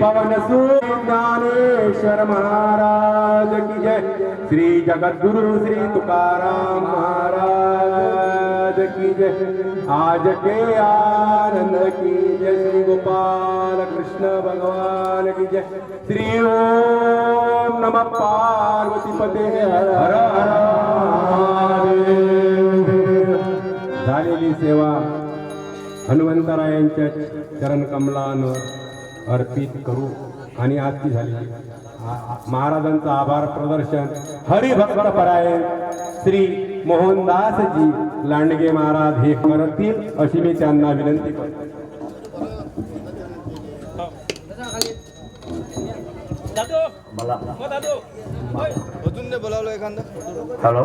पवन ज्ञानेश्वर महाराज की जय। श्री जगद्गुरु श्री तुकाराम महाराज की जय। आज के आनंद की जय श्री गोपाल कृष्ण भगवान की जय। श्री ओम नम पार्वती पते हर हर झालेली सेवा हनुमंतरायांच्या चरण कमलानं अर्पित करू. आणि आजची झाली. महाराजांचं आभार प्रदर्शन. हरिभक्त परायण श्री मोहनदासजी लांडगे महाराज हे करतील अशी मी त्यांना विनंती करतो. मला अजून नाही बोलावलं एखादं? हॅलो?